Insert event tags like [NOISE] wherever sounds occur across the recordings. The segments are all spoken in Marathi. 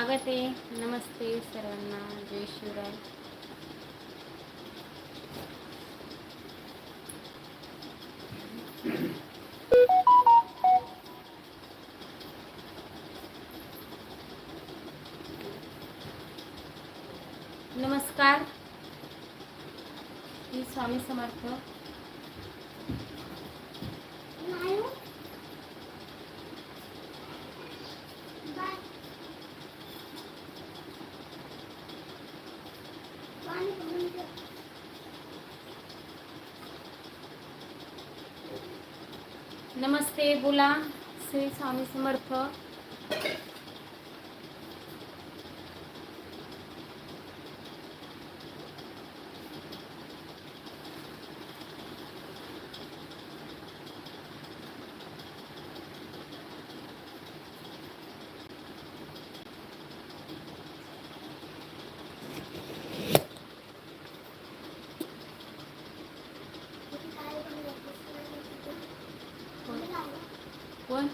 स्वागत आहे नमस्ते सर्वांना जय शिवराय नमस्कार मी स्वामी समर्थ नमस्ते बोला. श्री स्वामी समर्थ कोण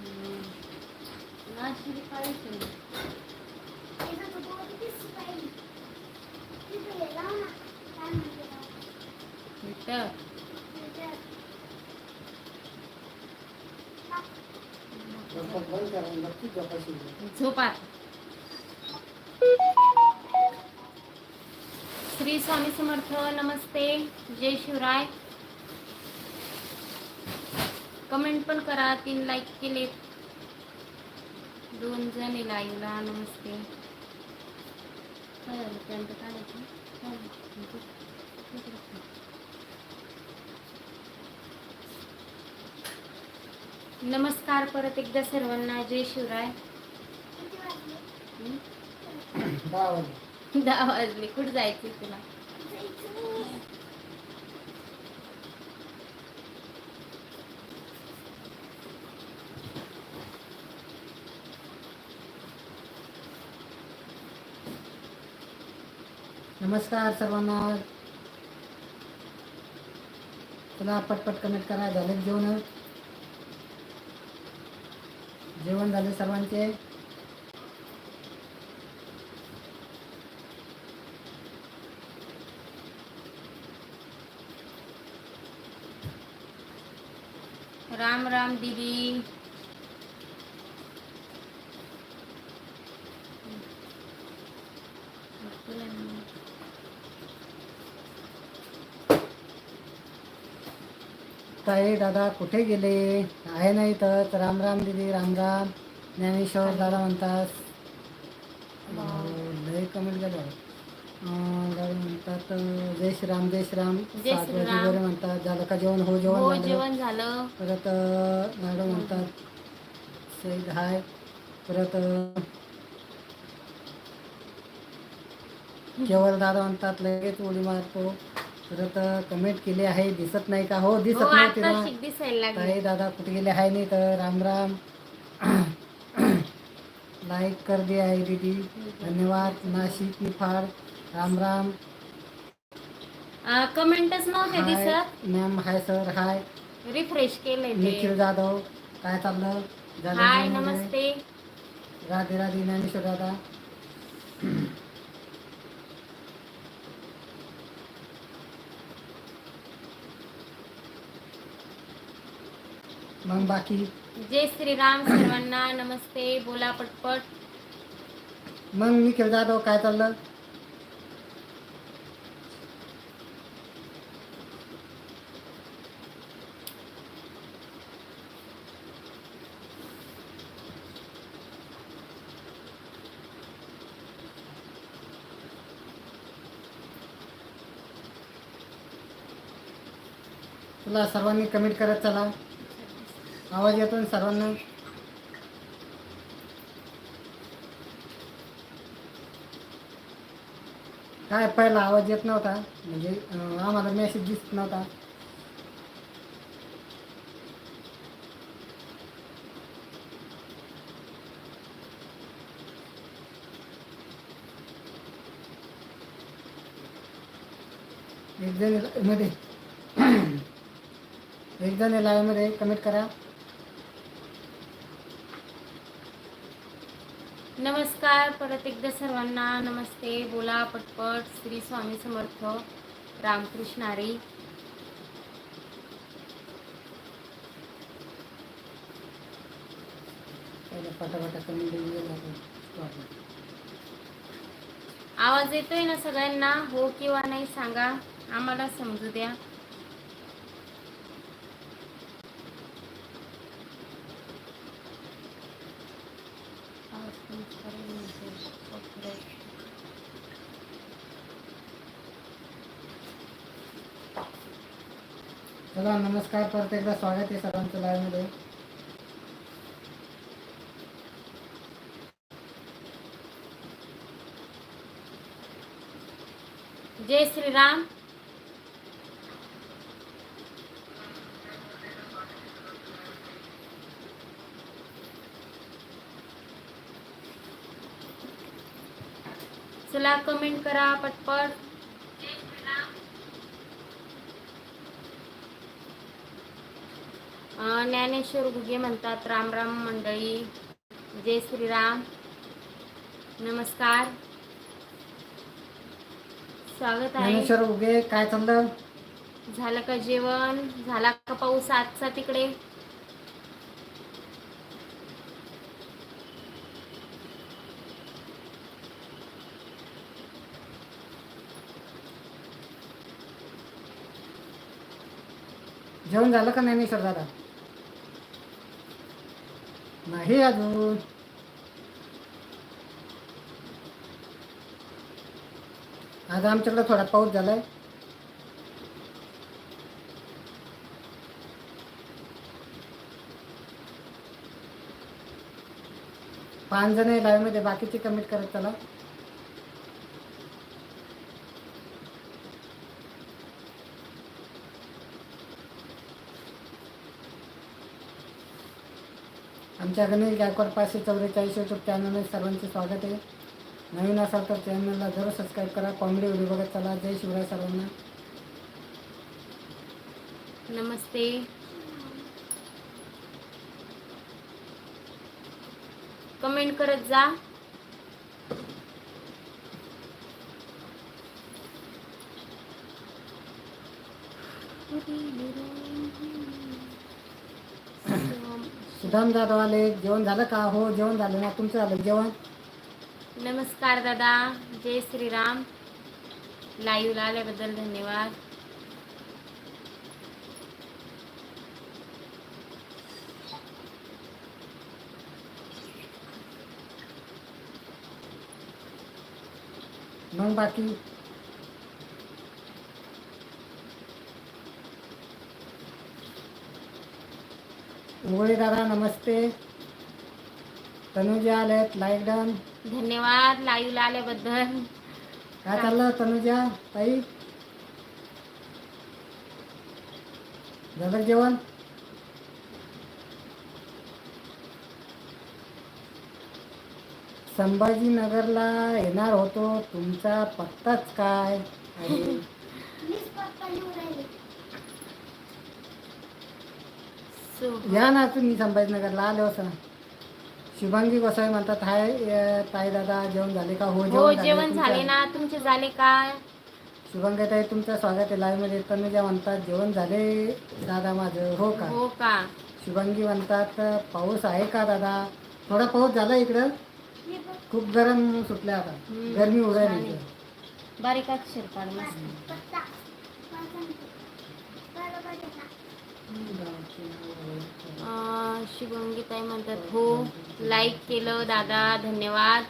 हम्म. नाशिक काळीच आहे. इथं. झोपात श्री स्वामी समर्थ नमस्ते. जय शिवराय. कमेंट पण करा तीन लाईक केले. दोन जण लाईव्हला नमस्ते. हो, काय झालं त्यांचं काढायचं काय झालं? नमस्कार परत एकदा सर्वांना जय शिवराय. दहा वाजले. कुठं जायचं तुला? नमस्कार सर्वांना. तुला पटपट कनेक्ट करा झालं जेवण. जेवण झाले सर्वांचे. राम राम दीदी. ताई दादा कुठे गेले? आहे नाही तर राम राम दिदी राम राम. ज्ञानेश्वर दादा म्हणतात. लय कमेंट झालं अं, दादा म्हणतात जय श्रीराम जय श्रीराम. जय. बरे म्हणतात झालं का जेवण? हो जेवण हो झालं. जेवण झालं. परत अं, मॅडम म्हणतात सईद हाय. परत अं, केवळ दादा म्हणतात लगेच उडी मारतो. परत कमेंट केली आहे दिसत नाही का? हो हो दिसत नाही आता तिला ताई दादा कुठे गेले? आहे नाही तर राम राम. लाईक कर दे आहे दीदी. धन्यवाद. नाशिक निफाड राम राम. कमेंटच नव्हते दिसत. Ma'am hi sir hi refresh केलंय निखिल जाधव. काय चाललं? हाय? नमस्ते. राधे राधे ज्ञानेश्वर दादा. मग बाकी? जय श्रीराम सर्वांना नमस्ते बोला पटपट. मग निखिल जाधव काय चाललं? तुला सर्वांनी कमेंट करत चला. आवाज येतो सर्वांना? काय पहिला आवाज येत नव्हता? म्हणजे आम्हाला मेसेज दिसत नव्हता. एक जणमध्ये एक जण लाईव्हमध्ये कमेंट करा. नमस्कार. परत एकदा सर्वांना नमस्ते. बोला पटपट. श्री स्वामी समर्थ. रामकृष्ण आपण. आवाज येतोय ना सगळ्यांना? हो किंवा नाही सांगा. आम्हाला समजू द्या आवाज कमीच करेल म्हणजे copyright. चला नमस्कार परत एकदा स्वागत आहे सर्वांचं लाईव्हमध्ये जय श्रीराम. चला कमेंट करा पटपट. ज्ञानेश्वर घुगे म्हणतात राम राम मंडळी. जय श्रीराम. नमस्कार. स्वागत आहे. ज्ञानेश्वर उगे काय चाललं? झालं का जेवण? झाला का पाऊस आजचा तिकडे? जेवण झालं का नाही सर दादा? नाही अजून. आज आमच्याकडे थोडा पाऊस झालाय. पाच जण आहे मध्ये बाकीचे कमेंट करत चला. आमच्या गणेश गायकवाड पाचशे चौवेचाळीस यूट्यूब चॅनलमध्ये सर्वांचे स्वागत आहे. नवीन असाल तर चॅनलला जरूर सबस्क्राईब करा. कॉमेडी व्हिडिओ बघत चला. जय शिवराय सर्वांना. नमस्ते. कमेंट करत जा. सुदाम जाधव आले जेवण झालं का? हो जेवण झालं ना. तुमचं झालं जेवण? नमस्कार दादा. जय श्रीराम. लाईव्हला आल्याबद्दल धन्यवाद. मग बाकी? उगळे दादा नमस्ते. तनुजा आलेत लाईक डन धन्यवाद लाईव्हला आल्याबद्दल. काय चाललं तनुजा ताई? झालं जेवण? संभाजीनगरला येणार होतो तुमचा पत्ताच काय? [LAUGHS] आहे शुभ या ना तुम्ही संभाजीनगरला आले होता शुभांगी गोसावी म्हणतात हाय ताई दादा जेवण झाले का? हो हो जेवण तुमचं. झाले ना. तुमचे झाले का? शुभांगी ताई तुमचं स्वागत आहे लाईव्हमध्ये. तनुजा म्हणतात जेवण झाले दादा माझं. हो का? हो का? शुभांगी म्हणतात पाऊस आहे का दादा? थोडा पाऊस झाला इकडं. खूप गरम सुटलं आता. गरमी. इकडं. बारीक अक्षर काढ शुभंगी ताई म्हणतात हो लाईक केलं दादा धन्यवाद.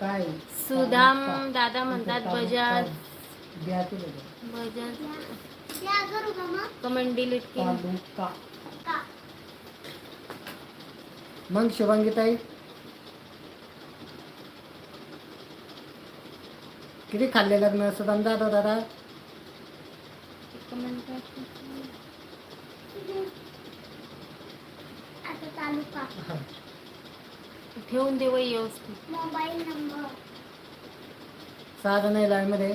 काय तालुका. दादा म्हणतात. बजाज. बजाज. कमेंट डिलीट केली. मग शुभांगी ताई किती खाल्ले लग्न? सुदाम दादा दादा? तालुका. हा. ठेवून दे वय व्यवस्थित. Mobile number. जण आहे लाईनमध्ये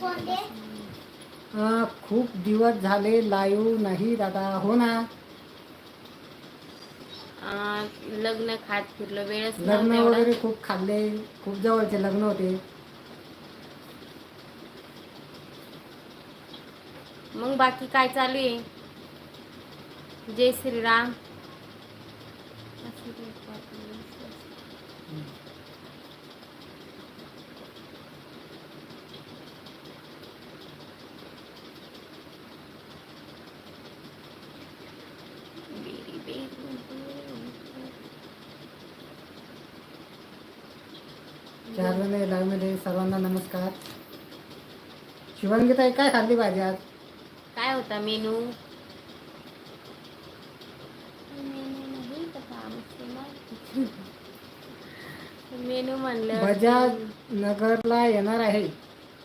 कोणते अं, खूप दिवस झाले लाईव्ह नाही दादा हो ना? लग्न खात फिरलं वेळच लग्न नव्हता एवढा. वगैरे खूप खाल्ले खूप जवळचे लग्न होते. मग बाकी काय चालू आहे? जय श्रीराम. लाईव्हमध्ये सर्वांना नमस्कार. शिवांगी ताई काय खाल्ली भाजी आज? काय होता मेनू नाही का आमचं बजाज नगरला येणार आहे.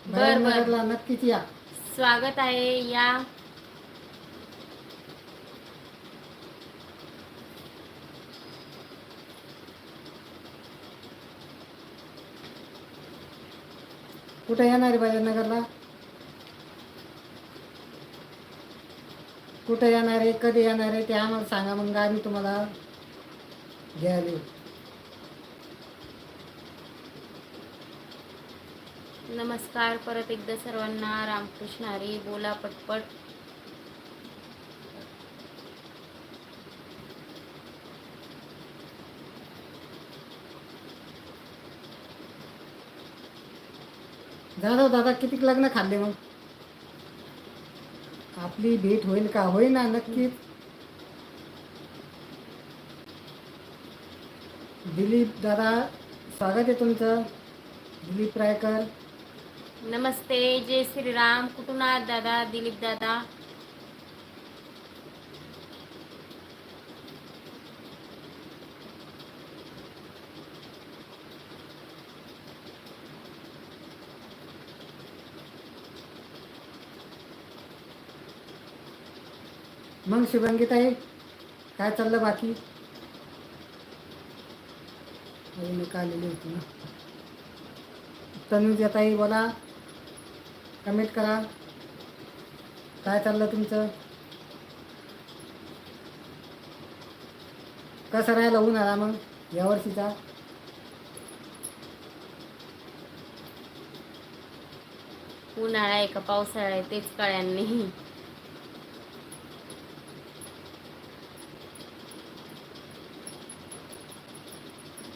बर. नगरला नक्कीच या. स्वागत आहे या. कुठे येणार आहे बजाज नगरला? कुठे येणार आहे? कधी येणार आहे? ते आम्हाला सांगा मग आम्ही तुम्हाला घ्यायला येऊ. नमस्कार. परत एकदा सर्वांना रामकृष्ण हरी बोला पटपट. जाधव दादा किती लग्न खाल्ले मग? आपली भेट होईल का? होईना नक्कीच. दिलीप दादा स्वागत आहे तुमचं. दिलीप रायकर. नमस्ते जय श्रीराम. कुठून आहात दादा दिलीप दादा. मग शुभांगी आहे. काय चाललं बाकी? आलेली होती ना? तनुजा बोला. कमेंट करा. काय चाललं तुमचं? कसं राहिलं आला मग यावर्षीचा उन्हाळा आहे का पावसाळा आहे तेच कळ्यांनी.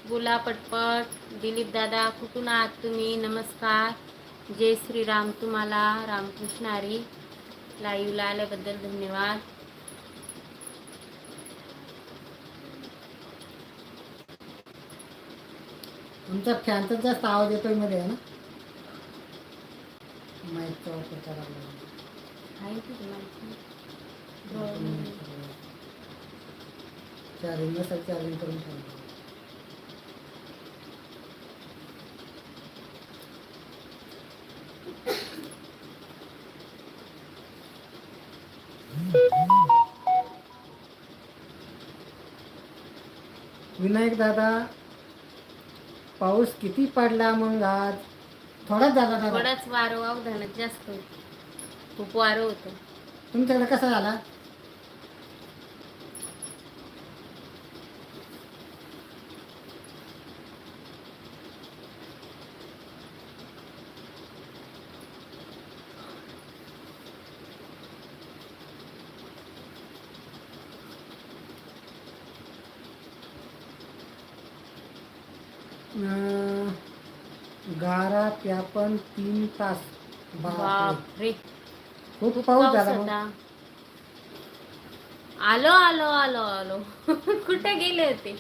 बोला पटपट दिलीप दादा कुठून आहात तुम्ही? नमस्कार. जय श्रीराम. तुम्हाला रामकृष्ण हरी लाईव्हला आल्याबद्दल धन्यवाद. तुमचा फॅनचा जास्त आवाज येतोयमध्ये ना? तुम्हाला? चार्जिंग नसेल चार्जिंग करून ठेवा. विनायक दादा पाऊस किती पडला मग आज? थोडाच झाला दादा. थोडाच वारं अवधानात जास्त. होतं. खूप वारं होतं. तुमच्याकडे कसा झाला अं, गारा त्या पण तीन तास. बापरे. बापरे खूप पाऊस झाला मग. होता. आलो आलो आलो आलो. [LAUGHS] कुठे गेले होते?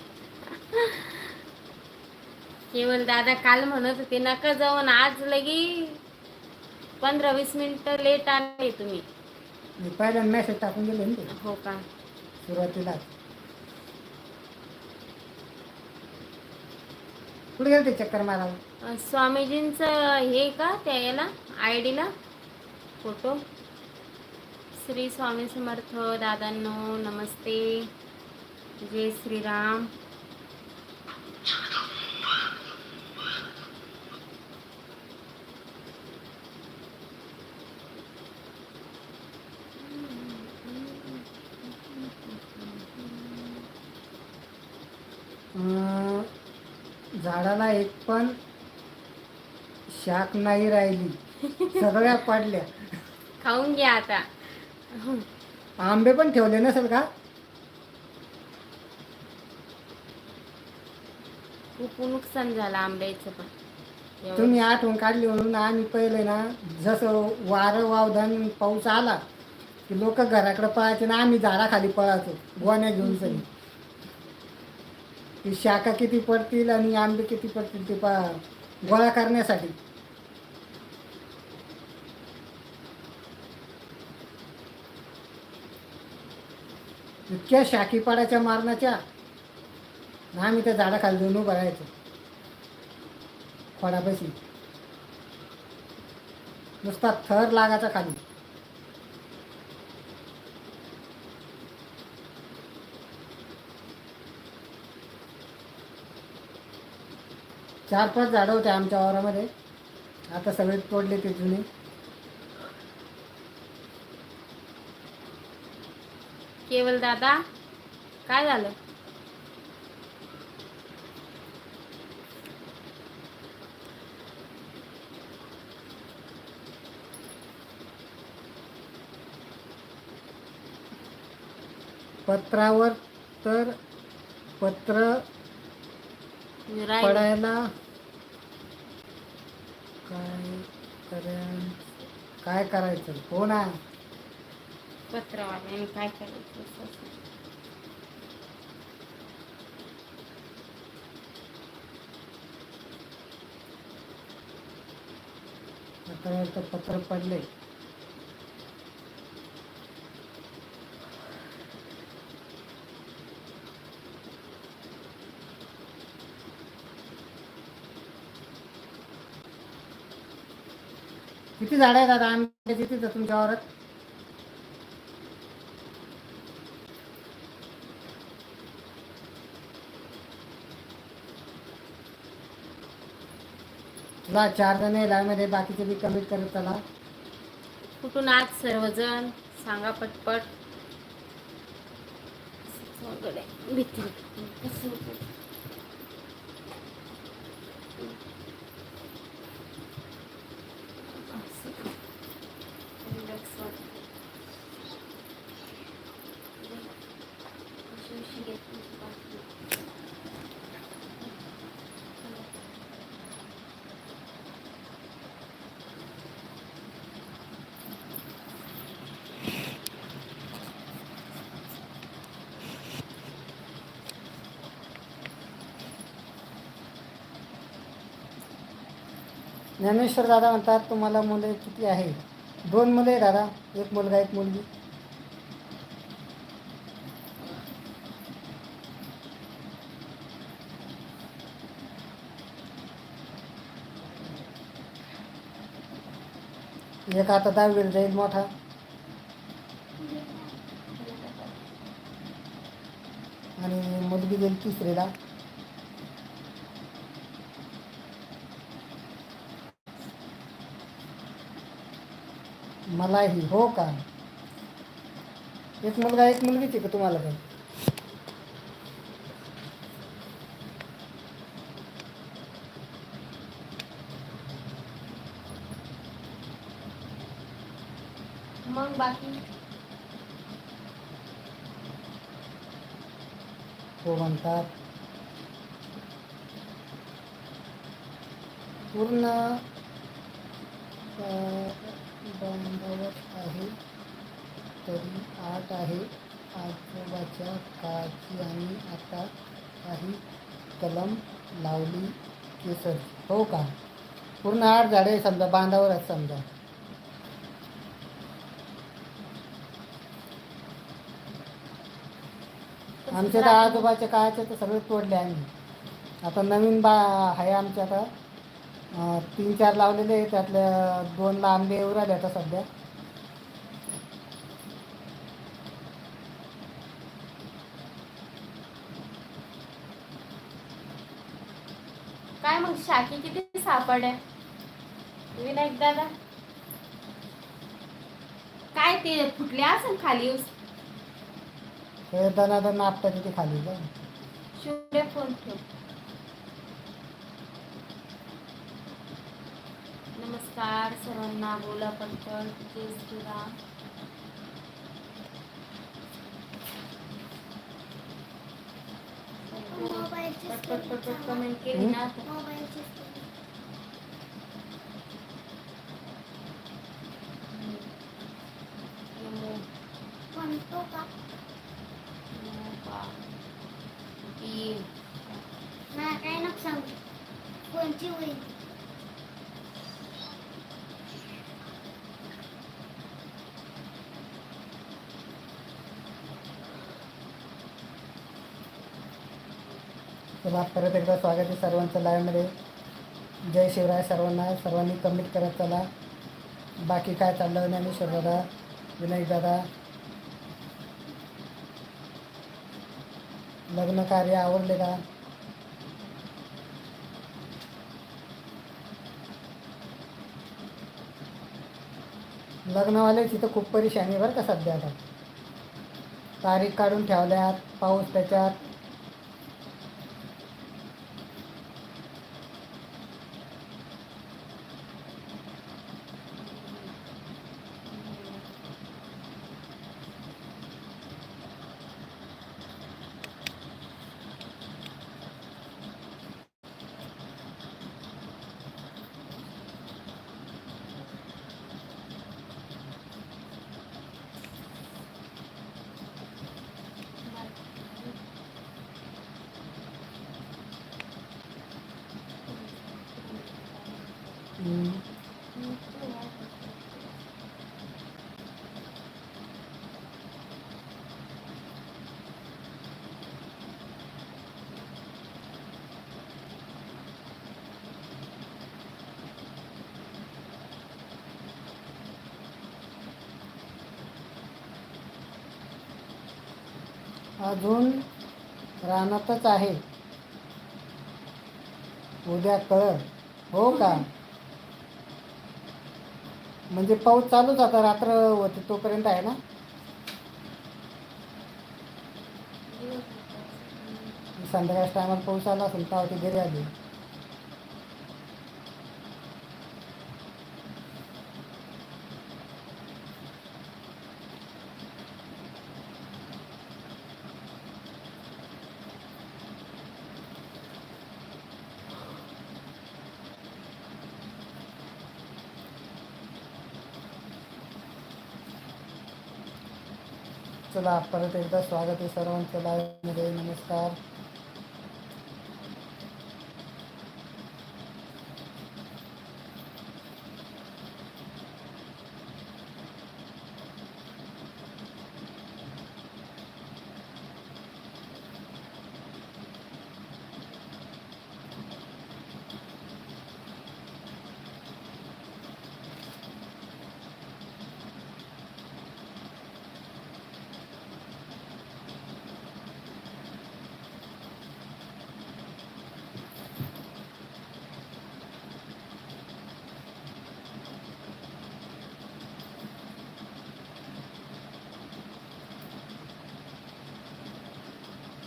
केवळ दादा काल म्हणत होते नका जाऊन आज लगी पंधरा वीस मिनिटं लेट आले तुम्ही. मी पहिल्यांदा मेसेज टाकून गेले ना ते. हो का? सुरुवातीला. कुठे गेलते चक्कर मारायला? स्वामीजींचं हे का त्या याला आय डीला? फोटो? श्री स्वामी समर्थ दादांनो नमस्ते. जय श्रीराम. झाडाला एक पण शाक नाही राहिली. सगळ्या पडल्या. खाऊन घ्या आता. आंबे पण ठेवले नसेल का? खूप नुकसान झालं आंब्याचं पण. एवढं. तुम्ही आठवण काढली म्हणून आम्ही पहिले ना जसं वारं वावधान पाऊस आला की लोक घराकडे पळायचे ना आम्ही झाडाखाली पळायचो गोण्या घेऊन सगळी. की शाखा किती पडतील आणि आंबे किती पडतील ते पा गोळा करण्यासाठी. इतक्या शाखी मारण्याच्या. ना आम्ही त्या झाडाखाली जाऊन उभं राहायचो. खोडापाशी. नुसता थर लागायचा खाली. चार पाच झाडं होते आमच्या वावरामध्ये. आता सगळे तोडले ते जुने. केवल दादा काय झालं? पत्रावर तर पत्र राहिलं. पडायला काय करा काय करायचं? हो ना पत्रवाल्याने काय करायचं असं. पत्रावर तर पत्र पडले किती झाड आहेत आता आंब्याची तिथं तुमच्या वावरात तुला चार जण आहे लाईनमध्ये बाकीचे बी कमीट करत चला. कुठून आज सर्वजण? सांगा पटपट. वगैरे भीती कसं होतं? असं. Relax वाटतं. अशी उशी घेत नाही बाकी. ज्ञानेश्वर दादा म्हणतात तुम्हाला मुले किती आहे दोन मुले आहे दादा एक मुलगा एक मुलगी. एक आता दहावीला जाईल मोठा. आणि मुलगी गेली तिसरीला. मलाही हो का? एक मुलगा एक मुलगीच आहे का तुम्हाला पण मग बाकी? हो म्हणतात. पूर्ण अं, आहे. तरी आठ आहे. आजोबाच्या काळाची आणि आता काही कलम लावली केसर. हो का? पूर्ण आठ झाडे समजा. बांधावरच समजा. आमच्या तर आजोबाच्या काळाचे तर सगळे तोडले आम्ही. आता नवीन बा आहे आमच्या आता. तीन चार लावलेले आहे त्यातल्या दोनला आंबे येऊ राहिले आता सध्या. काय मग शाकी किती सापड आहे? विनायक दादा? काय ते फुटले असेल खाली हे दनादन आपटा तिथे खाली शिवडे फोन ठेव. नमस्कार सर्वांना बोला पटकन जय श्रीराम. पट पट पट पट कमेंट केली ना. तर यमो मोका ई काय नको तुम्हाला परत एकदा स्वागत आहे सर्वांचं लाईव्हमध्ये जय शिवराय सर्वांना सर्वांनी कमेंट करत चला. बाकी काय चाललं ज्ञानेश्वर दादा विनायक दादा. लग्न कार्य आवडले का? लग्नवाले तिथं खूप परेशानी आहे बरं का सध्या आता. तारीख काढून ठेवल्यात पाऊस त्याच्यात. अजून रानातच आहे. उद्या कळ हो का? म्हणजे पाऊस चालूच आता रात्र होते तोपर्यंत आहे ना? संध्याकाळच्या टायमाला पाऊस आला असेल त्यावरती घरी आधी आली चला परत एकदा स्वागत आहे सर्वांचं. लाईव्हमध्ये नमस्कार.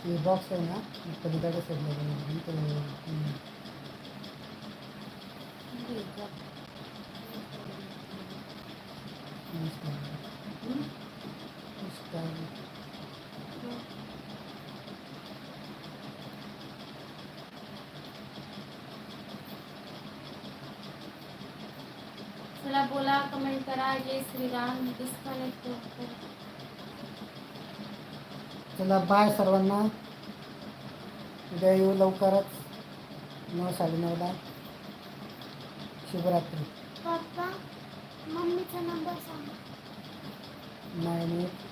ये बॉक्स आहे ना पलीकडे सोडलं चला बोला कमेंट करा जय श्रीराम डिस्कनेक्ट चला बाय सर्वांना. उद्या येऊ लवकरच. नऊ साडेनऊला. शुभरात्री. पप्पा मम्मीचा नंबर सांग. एट